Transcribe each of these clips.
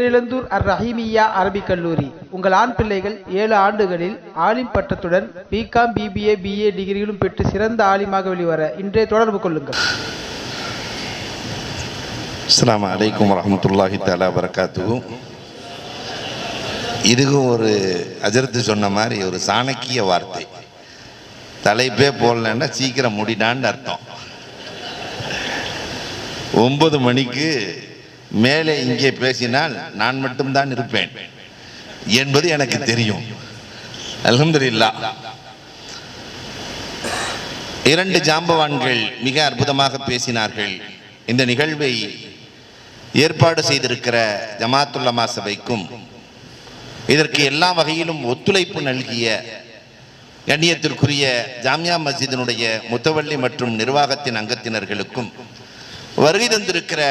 பேரிழந்தூர் அர் ரஹீமியா அரபிக் கல்லூரி. உங்கள் ஆண் பிள்ளைகள் ஏழு ஆண்டுகளில் ஆலிம் பட்டத்துடன் பிகாம் பிபிஏ பிஏ டிகிரிகளும் பெற்று சிறந்த ஆலிமாக வெளிவர இன்றைய தொடர்பு கொள்ளுங்கள். அஸ்லாம் அலைக்கும் வரமத்துல்லாஹி தாலா வரகாத்துஹு இதுவும் ஒரு அஜரத்து சொன்ன மாதிரி ஒரு சாணக்கிய வார்த்தை. தலைப்பே போடலன்னா சீக்கிரம் முடிடான்னு அர்த்தம். ஒன்பது மணிக்கு மேலே இங்கே பேசினால் நான் மட்டும்தான் இருப்பேன் என்பது எனக்கு தெரியும். அலமதுல்லா இரண்டு ஜாம்பவான்கள் மிக அற்புதமாக பேசினார்கள். இந்த நிகழ்வை ஏற்பாடு செய்திருக்கிற ஜமாத்துல்லமா சபைக்கும் இதற்கு எல்லா வகையிலும் ஒத்துழைப்பு நல்கிய கண்ணியத்திற்குரிய ஜாமியா மஸ்ஜிதினுடைய முத்தவள்ளி மற்றும் நிர்வாகத்தின் அங்கத்தினர்களுக்கும் வருகை தந்திருக்கிற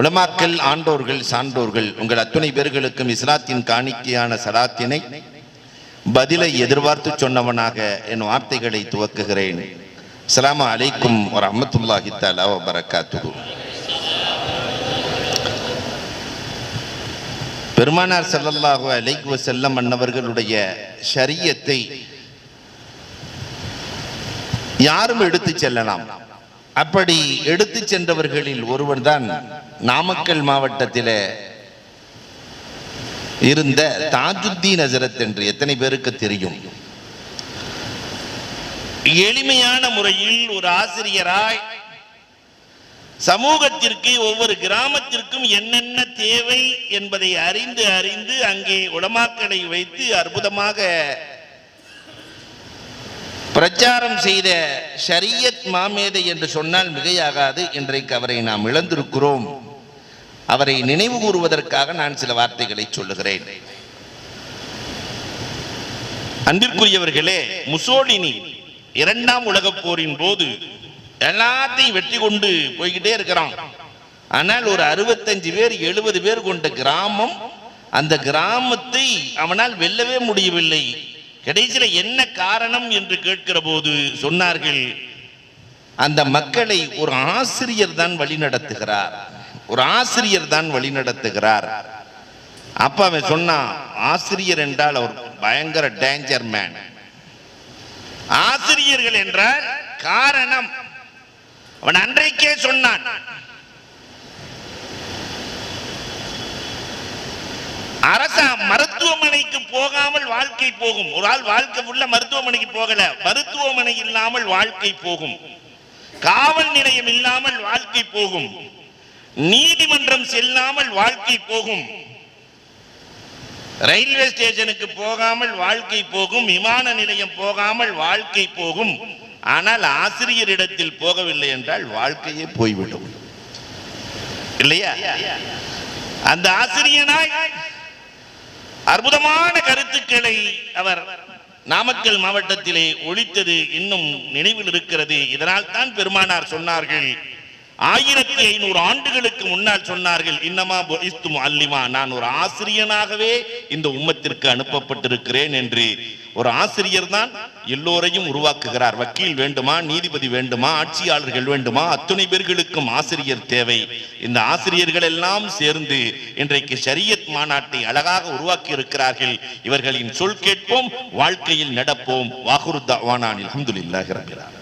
உலமாக்கள் ஆண்டோர்கள் சான்றோர்கள் உங்கள் அத்துணை பேர்களுக்கும் இஸ்லாத்தின் காணிக்கையான சலாத்தினை பதிலை எதிர்பார்த்து சொன்னவனாக என் வார்த்தைகளை துவக்குகிறேன். அஸ்லாம் அலைக்கும் ஒரு தஆலா வ பரக்காத்துஹு பெருமானார் செல்லல்லாக அலைக்கு செல்லம் அன்னவர்களுடைய ஷரியத்தை யாரும் எடுத்து செல்லலாம். அப்படி எடுத்து சென்றவர்களில் ஒருவர் தான் நாமக்கல் மாவட்டத்தில் இருந்த தாஜுத்தீன் ஹசரத் என்று எத்தனை பேருக்கு தெரியும்? எளிமையான முறையில் ஒரு ஆசிரியராய் சமூகத்திற்கு ஒவ்வொரு கிராமத்திற்கும் என்னென்ன தேவை என்பதை அறிந்து அறிந்து அங்கே உடமாக்களை வைத்து அற்புதமாக பிரச்சாரம் செய்த ஷரியத் மாமேதை என்று சொன்னால் மிகையாகாது. இன்றைக்கு அவரை நாம் இழந்திருக்கிறோம். அவரை நினைவு கூறுவதற்காக நான் சில வார்த்தைகளை சொல்லுகிறேன். அன்பிற்குரியவர்களே முசோலினி இரண்டாம் உலகப் போரின் போது எல்லாத்தையும் வெற்றி கொண்டு போய்கிட்டே இருக்கிறான். ஆனால் ஒரு அறுபத்தஞ்சு பேர் எழுபது பேர் கொண்ட கிராமம் அந்த கிராமத்தை அவனால் வெல்லவே முடியவில்லை. கடைசியில என்ன காரணம் என்று கேட்கிற போது சொன்னார்கள் அந்த மக்களை ஒரு ஆசிரியர் தான் வழி நடத்துகிறார். ஒரு ஆசிரியர் தான் வழி நடத்துகிறார். அப்ப அவன் சொன்னான் ஆசிரியர் என்றால் அவர் பயங்கர டேஞ்சர் மேன் ஆசிரியர்கள் என்றால் காரணம். அவன் அன்றைக்கே சொன்னான். அரசா மருத்துவமனை இல்லாமல் வாழ்க்கை போகும். ஒரு ஆள் வாழ்க்கை உள்ள மருத்துவமனைக்கு போகல. மருத்துவமனை இல்லாமல் வாழ்க்கை போகும். காவல் நிலையம் இல்லாமல் வாழ்க்கை போகும். நீதிமன்றம் செல்லாமல் வாழ்க்கை போகும். ரயில்வே ஸ்டேஷனுக்கு போகாமல் வாழ்க்கை போகும். விமான நிலையம் போகாமல் வாழ்க்கை போகும். ஆனால் ஆசிரியரிடத்தில் போகவில்லை என்றால் வாழ்க்கையே போய்விடும். இல்லையா? அந்த ஆசிரியனாய் அற்புதமான கருத்துக்களை அவர் நாமக்கல் மாவட்டத்திலே ஒழித்தது இன்னும் நினைவில் இருக்கிறது. இதனால் தான் பெருமானார் சொன்னார்கள். ஆயிரத்தி ஐநூறு ஆண்டுகளுக்கு முன்னால் சொன்னார்கள் இன்னமா இஸ்து அல்லிமா நான் ஒரு ஆசிரியனாகவே இந்த உம்மத்திற்கு அனுப்பப்பட்டிருக்கிறேன் என்று. ஒரு ஆசிரியர் தான் எல்லோரையும் உருவாக்குகிறார். வக்கீல் வேண்டுமா நீதிபதி வேண்டுமா ஆட்சியாளர்கள் வேண்டுமா அத்துணை பேர்களுக்கும் ஆசிரியர் தேவை. இந்த ஆசிரியர்கள் எல்லாம் சேர்ந்து இன்றைக்கு ஷரியத் மாநாட்டை அழகாக உருவாக்கி இருக்கிறார்கள் இவர்களின் சொல் கேட்போம் வாழ்க்கையில் நடப்போம். வாகுருத்தாவானில் அஹமதுல்லாஹி ரபில்